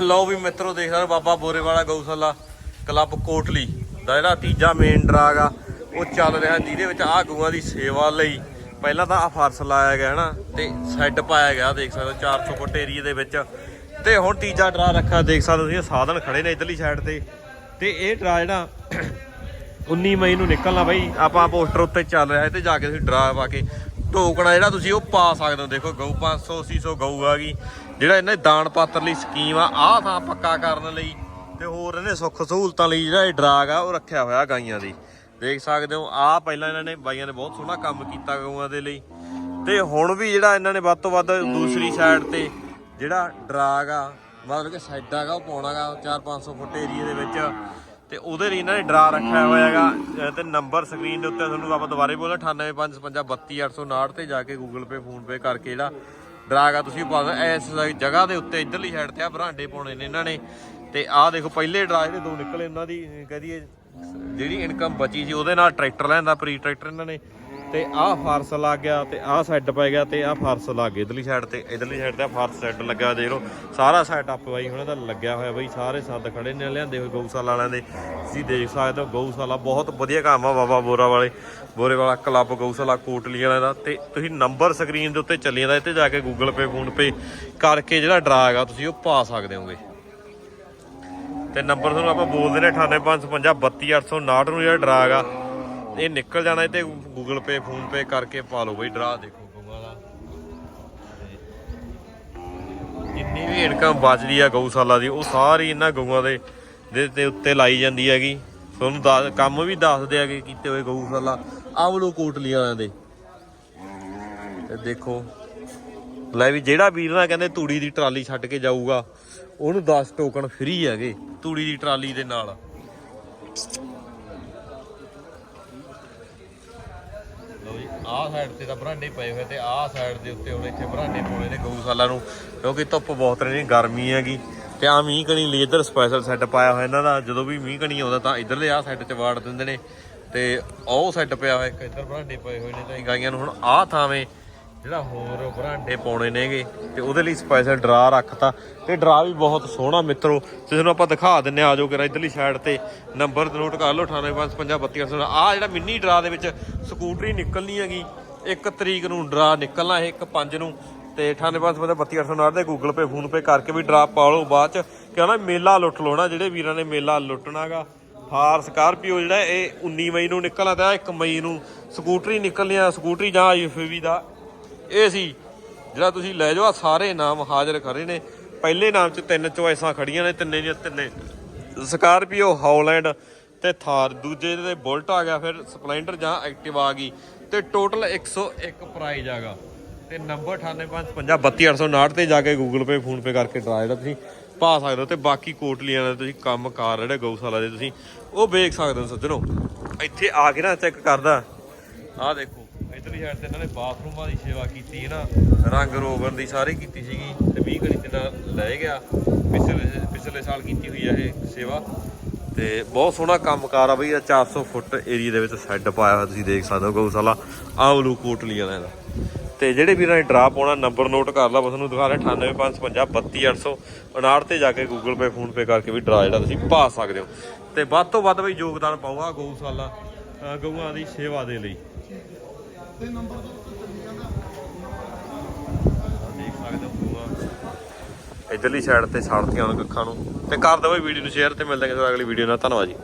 ਲਓ ਵੀ ਮਿੱਤਰੋ, ਦੇਖ ਰਹੇ ਹੋ ਬਾਬਾ ਬੋਰੇਵਾਲਾ ਗਊਸ਼ਾਲਾ ਕਲੱਬ ਕੋਟਲੀ ਦਾ ਜਿਹੜਾ ਤੀਜਾ ਮੇਨ ਡਰਾਗ ਆ, ਉਹ ਚੱਲ ਰਿਹਾ ਜਿਹਦੇ ਵਿੱਚ ਆ ਗਊਆਂ ਦੀ ਸੇਵਾ ਲਈ। ਪਹਿਲਾਂ ਤਾਂ ਆ ਫਰਸ ਲਾਇਆ ਗਿਆ, ਹਨਾ, ਤੇ ਸੈੱਡ ਪਾਇਆ ਗਿਆ, ਦੇਖ ਸਕਦੇ ਹੋ 400 ਫੁੱਟ ਏਰੀਆ ਦੇ ਵਿੱਚ। ਤੇ ਹੁਣ ਤੀਜਾ ਡਰਾ ਰੱਖਿਆ, ਦੇਖ ਸਕਦੇ ਹੋ ਤੁਸੀਂ, ਇਹ ਸਾਧਨ ਖੜੇ ਨੇ ਇਧਰਲੀ ਸਾਈਡ ਤੇ। ਤੇ ਇਹ ਡਰਾ ਜਿਹੜਾ 19 ਮਈ ਨੂੰ ਨਿਕਲਣਾ ਬਾਈ, ਆਪਾਂ ਪੋਸਟਰ ਉੱਤੇ ਚੱਲ ਰਿਹਾ ਤੇ ਜਾ ਕੇ ਤੁਸੀਂ ਡਰਾ ਪਾ ਕੇ। ਟੋਕਣਾ ਜਿਹੜਾ ਤੁਸੀਂ, ਉਹ ਪਾ ਸਕਦੇ ਹੋ। ਦੇਖੋ, ਗਊ 500 800 ਗਊ ਆ ਗਈ। ਜਿਹੜਾ ਇਹਨਾਂ ਦੀ ਦਾਨ ਪਾਤਰ ਲਈ ਸਕੀਮ ਆ, ਆਹ ਥਾਂ ਪੱਕਾ ਕਰਨ ਲਈ ਤੇ ਹੋਰ ਇਹਨੇ ਸੁੱਖ ਸਹੂਲਤਾਂ ਲਈ ਜਿਹੜਾ ਇਹ ਡਰਾਗ ਆ, ਉਹ ਰੱਖਿਆ ਹੋਇਆ ਗਾਈਆਂ ਦੀ। ਦੇਖ ਸਕਦੇ ਹੋ, ਆਹ ਪਹਿਲਾਂ ਇਹਨਾਂ ਨੇ ਬਾਈਆਂ ਨੇ ਬਹੁਤ ਸੋਹਣਾ ਕੰਮ ਕੀਤਾ ਗਊਆਂ ਦੇ ਲਈ। ਤੇ ਹੁਣ ਵੀ ਜਿਹੜਾ ਇਹਨਾਂ ਨੇ ਵੱਧ ਤੋਂ ਵੱਧ ਦੂਸਰੀ ਸਾਈਡ ਤੇ ਜਿਹੜਾ ਡਰਾਗ ਆ, ਮਤਲਬ ਕਿ ਸਾਈਡ ਹੈਗਾ, ਉਹ ਪਾਉਣਾਗਾ 4-500 ਫੁੱਟ ਏਰੀਆ ਦੇ ਵਿੱਚ। ਤੇ ਉਹਦੇ ਲਈ ਇਹਨਾਂ ਨੇ ਡਰਾ ਰੱਖਿਆ ਹੋਇਆ ਹੈਗਾ। ਤੇ ਨੰਬਰ ਸਕਰੀਨ ਦੇ ਉੱਤੇ ਤੁਹਾਨੂੰ ਆਪਾਂ ਦੁਬਾਰੇ ਬੋਲਾਂ 9855532859 ਤੇ ਜਾ ਕੇ ਗੂਗਲ ਪੇ ਫੋਨ ਪੇ ਕਰਕੇ ਜਿਹੜਾ ਡਰਾਗਾ ਤੁਸੀਂ ਪਾ ਸਕਦੇ ਇਸ ਜਗ੍ਹਾ ਦੇ ਉੱਤੇ ਇਧਰਲੀ ਸਾਈਡ ਤੇ ਆ, ਬਰਾਂਡੇ ਪਾਉਣੇ ਨੇ ਇਹਨਾਂ ਨੇ। ਤੇ ਆਹ ਦੇਖੋ, ਪਹਿਲੇ ਡਰਾ ਜਿਹੜੇ ਦੋ ਨਿਕਲੇ ਉਹਨਾਂ ਦੀ ਕਹਦੀਏ ਜਿਹੜੀ ਇਨਕਮ ਬਚੀ ਸੀ, ਉਹਦੇ ਨਾਲ ਟਰੈਕਟਰ ਲੈਂਦਾ ਪ੍ਰੀ ਟਰੈਕਟਰ ਇਹਨਾਂ ਨੇ। ਤੇ ਆਹ ਫਾਰਸ ਲੱਗ ਗਿਆ ਤੇ ਆਹ ਸੈੱਟ ਪੈ ਗਿਆ ਤੇ ਆਹ ਫਾਰਸ ਲੱਗ ਗਿਆ। ਇਧਰਲੀ ਸਾਈਡ ਤੇ, ਇਧਰਲੀ ਸਾਈਡ ਤੇ ਆਹ ਫਰਸ ਸੈੱਟ ਲੱਗਾ ਦੇਖ ਲਓ। ਸਾਰਾ ਸੈਟਅਪ ਬਾਈ, ਹੁਣ ਇਹਦਾ ਲੱਗਿਆ ਹੋਇਆ ਬਾਈ, ਸਾਰੇ ਸੰਦ ਖੜੇ ਨੇ ਲਿਆਂਦੇ ਹੋਏ ਗਊਸ਼ਾਲਾ ਵਾਲਿਆਂ ਦੇ। ਤੁਸੀਂ ਦੇਖ ਸਕਦੇ ਹੋ ਗਊਸ਼ਾਲਾ, ਬਹੁਤ ਵਧੀਆ ਕੰਮ ਆ ਬਾਬਾ ਬੋਰਾ ਵਾਲੇ। ਬੋਰੇ ਵਾਲਾ ਕਲੱਬ ਗਊਸ਼ਾਲਾ, ਕੋਟਲੀ ਵਾਲਿਆਂ ਦਾ। ਤੇ ਤੁਸੀਂ ਨੰਬਰ ਸਕਰੀਨ ਦੇ ਉੱਤੇ ਚੱਲੀ ਜਾਂਦਾ ਇੱਥੇ ਜਾ ਕੇ ਗੂਗਲ ਪੇ ਫੋਨ ਪੇ ਕਰਕੇ ਜਿਹੜਾ ਡਰਾਗ ਆ ਤੁਸੀਂ ਉਹ ਪਾ ਸਕਦੇ ਹੋਗੇ। ਤੇ ਨੰਬਰ ਤੁਹਾਨੂੰ ਆਪਾਂ ਬੋਲਦੇ ਨੇ 9855532859 ਨੂੰ ਜਿਹੜਾ ਡਰਾਗ ਆ ਇਹ ਨਿਕਲ ਜਾਣਾ ਤੇ ਗੂਗਲ ਪੇ ਫੋਨ ਪੇ ਕਰਕੇ ਪਾ ਲਓ ਬਈ, ਡਰਾ ਦੇਖੋ ਗਊਆਂ ਦਾ। ਜਿੰਨੀ ਵੀ ਇਨਕਮ ਬਚਦੀ ਆ ਗਊਸ਼ਾਲਾ ਦੀ। ਉਹ ਸਾਰੀ ਇਹਨਾਂ ਗਊਆਂ ਦੇ ਦੇ ਤੇ ਉੱਤੇ ਲਾਈ ਜਾਂਦੀ ਹੈਗੀ। ਤੁਹਾਨੂੰ ਕੰਮ ਵੀ ਦੱਸਦੇ ਹੈਗੇ ਕੀਤੇ ਹੋਏ ਗਊਸ਼ਾਲਾ। ਆਵਲੋ ਕੋਟਲੀ ਵਾਲਿਆਂ ਦੇ। ਤੇ ਦੇਖੋ। ਲੈ ਵੀ ਜਿਹੜਾ ਵੀਰ ਨਾ ਕਹਿੰਦੇ ਤੂੜੀ ਦੀ ਟਰਾਲੀ ਛੱਡ ਕੇ ਜਾਊਗਾ, ਉਹਨੂੰ 10 ਟੋਕਨ ਫ੍ਰੀ ਹੈਗੇ, ਤੂੜੀ ਦੀ ਟਰਾਲੀ ਦੇ ਨਾਲ। ਲਓ ਜੀ, ਆਹ ਸਾਈਡ ਤੇ ਤਾਂ ਬਰਾਂਡੇ ਪਏ ਹੋਏ ਤੇ ਆਹ ਸਾਈਡ ਦੇ ਉੱਤੇ ਹੁਣ ਇੱਥੇ ਬਰਾਂਡੇ ਪਾਉਣੇ ਨੇ ਗਊਸ਼ਾਲਾ ਨੂੰ, ਕਿਉਂਕਿ ਧੁੱਪ ਬਹੁਤ ਰਹੀ ਗਰਮੀ ਹੈਗੀ। ਤੇ ਆ ਮੀਂਹ ਕਣੀ ਲਈ ਇੱਧਰ ਸਪੈਸ਼ਲ ਸੈੱਟ ਪਾਇਆ ਹੋਇਆ ਇਹਨਾਂ ਦਾ, ਜਦੋਂ ਵੀ ਮੀਂਹ ਕਣੀ ਆਉਂਦਾ ਤਾਂ ਇੱਧਰਲੇ ਆਹ ਸਾਈਡ 'ਚ ਵਾੜ ਦਿੰਦੇ ਨੇ। ਤੇ ਉਹ ਸੈੱਟ ਪਿਆ ਹੋਇਆ, ਇੱਕ ਇੱਧਰ ਬਰਾਂਡੇ ਪਏ ਹੋਏ ਨੇ ਤਾਂ ਗਾਈਆਂ ਨੂੰ ਹੁਣ ਆਹ ਥਾਵੇਂ ਜਿਹੜਾ ਹੋਰ ਬਰਾਂਡੇ ਪਾਉਣੇ ਨੇਗੇ ਤੇ ਉਹਦੇ ਲਈ ਸਪੈਸ਼ਲ ਡਰਾ ਰੱਖਤਾ ਤੇ ਡਰਾ ਵੀ ਬਹੁਤ ਸੋਹਣਾ ਮਿੱਤਰੋ। ਜਿਸ ਨੂੰ ਆਪਾਂ ਦਿਖਾ ਦਿੰਨੇ ਆ ਜਾਓ ਕਿ ਇਧਰਲੀ ਸਾਈਡ ਤੇ। ਨੰਬਰ ਨੋਟ ਕਰ ਲਓ 9855522800 ਆ ਜਿਹੜਾ ਮਿੰਨੀ ਡਰਾ ਦੇ ਵਿੱਚ ਸਕੂਟਰੀ ਨਿਕਲਣੀ ਹੈਗੀ। ਇੱਕ ਤਰੀਕ ਨੂੰ ਡਰਾ ਨਿਕਲਣਾ ਇਹ, ਇੱਕ ਪੰਜ ਨੂੰ। ਤੇ 9855522800 ਦੇ ਗੂਗਲ ਪੇ ਫੋਨ ਪੇ ਕਰਕੇ ਵੀ ਡਰਾ ਪਾ ਲਓ ਬਾਅਦ ਚ। ਕਿਉਂ ਨਾ ਮੇਲਾ ਲੁੱਟ ਲਓ ਨਾ ਜਿਹੜੇ ਵੀਰਾਂ ਨੇ ਮੇਲਾ ਲੁੱਟਣਾਗਾ ਹਾਰ ਸਕਾਰਪੀਓ ਜਿਹੜਾ ਇਹ 19 ਮਈ ਨੂੰ ਨਿਕਲਣਾ ਤਾਂ 1 ਮਈ ਨੂੰ। ਸਕੂਟਰੀ ਨਿਕਲਣੀ ਆ, ਸਕੂਟਰੀ ਜਾਂ ਆਈਐਫਵੀ ਦਾ। ਇਹ ਸੀ, ਜਿਹੜਾ ਤੁਸੀਂ ਲੈ ਜਾਓ ਆ ਸਾਰੇ ਨਾਮ ਹਾਜ਼ਰ ਖੜੇ ਨੇ। ਪਹਿਲੇ ਨਾਮ 'ਚ ਤਿੰਨ ਚੋਇਸਾਂ ਖੜੀਆਂ ਨੇ, ਤਿੰਨੇ ਦੀਆਂ ਤਿੰਨੇ। ਸਕਾਰਪੀਓ ਹੌਲੈਂਡ ਤੇ ਥਾਰ ਦੂਜੇ ਤੇ ਬੁਲਟ ਆ ਗਿਆ, ਫਿਰ ਸਪਲੈਂਡਰ ਜਾਂ ਐਕਟਿਵ ਆ ਗਈ। ਤੇ ਟੋਟਲ 101 ਪ੍ਰਾਈਜ਼ ਆਗਾ ਤੇ ਨੰਬਰ 9855532859 ਤੇ ਜਾ ਕੇ ਗੂਗਲ ਪੇ ਫੋਨ ਪੇ ਕਰਕੇ ਡਰਾ ਜਿਹੜਾ ਤੁਸੀਂ ਪਾ ਸਕਦੇ ਹੋ। ਤੇ ਬਾਕੀ ਕੋਟਲੀਆਂ ਦਾ ਤੁਸੀਂ ਕੰਮ ਕਾਰ ਜਿਹੜੇ ਗਊਸ਼ਾਲਾ ਦੇ ਤੁਸੀਂ, ਉਹ ਵੇਖ ਸਕਦੇ ਹੋ ਸੱਜਣੋ। ਇੱਥੇ ਆ ਕੇ ਨਾ ਚੈੱਕ ਕਰਦਾ। ਆਹ ਦੇਖੋ। ਇਧਰਲੀ ਸਾਈਡ ਤੇ ਇਹਨਾਂ ਨੇ ਬਾਥਰੂਮਾਂ ਦੀ ਸੇਵਾ ਕੀਤੀ, ਹੈ ਨਾ? ਰੰਗ ਰੋਗਨ ਦੀ ਸਾਰੀ ਕੀਤੀ ਸੀਗੀ ਤੇ 20 ਘੜੀ ਤੇ ਨਾਲ ਲੈ ਗਿਆ। ਪਿਛਲੇ ਪਿਛਲੇ ਸਾਲ ਕੀਤੀ ਹੋਈ ਆ ਇਹ ਸੇਵਾ। ਤੇ ਬਹੁਤ ਸੋਹਣਾ ਕੰਮਕਾਰ ਆ ਬਈ, ਇਹ 400 ਫੁੱਟ ਏਰੀਆ ਦੇ ਵਿੱਚ ਸੈੱਡ ਪਾਇਆ ਹੋਇਆ ਤੁਸੀਂ ਦੇਖ ਸਕਦੇ ਹੋ, ਗਊਸ਼ਾਲਾ ਆਵਲੂ ਕੋਟਲੀ ਵਾਲਿਆਂ ਦਾ। ਤੇ ਜਿਹੜੇ ਵੀਰਾਂ ਨੇ ਡਰਾ ਪਾਉਣਾ ਨੰਬਰ ਨੋਟ ਕਰ ਲਾ, ਬਸ ਤੁਹਾਨੂੰ ਦਿਖਾ ਰਿਹਾ 9855532859 ਤੇ ਜਾ ਕੇ ਗੂਗਲ ਪੇ ਫੋਨ ਪੇ ਕਰਕੇ ਵੀ ਡਰਾ ਜਿਹੜਾ ਤੁਸੀਂ ਪਾ ਸਕਦੇ ਹੋ। ਤੇ ਵੱਧ ਤੋਂ ਵੱਧ ਬਈ ਯੋਗਦਾਨ ਪਾਊਗਾ ਗਊਸ਼ਾਲਾ ਗਊਆਂ ਦੀ ਸੇਵਾ ਦੇ ਲਈ। ਦੇਖ ਸਕਦੇ ਹੋ ਗਊਆਂ ਇਧਰਲੀ ਸਾਈਡ ਤੇ ਛੱਡਤੀਆਂ ਉਹਨਾਂ ਕੱਖਾਂ ਨੂੰ। ਤੇ ਕਰ ਦਿਓ ਵੀਡੀਓ ਨੂੰ ਸ਼ੇਅਰ ਤੇ ਮਿਲਦੇ ਹਾਂ ਕਿਸੇ ਅਗਲੀ ਵੀਡੀਓ ਨਾਲ। ਧੰਨਵਾਦ ਜੀ।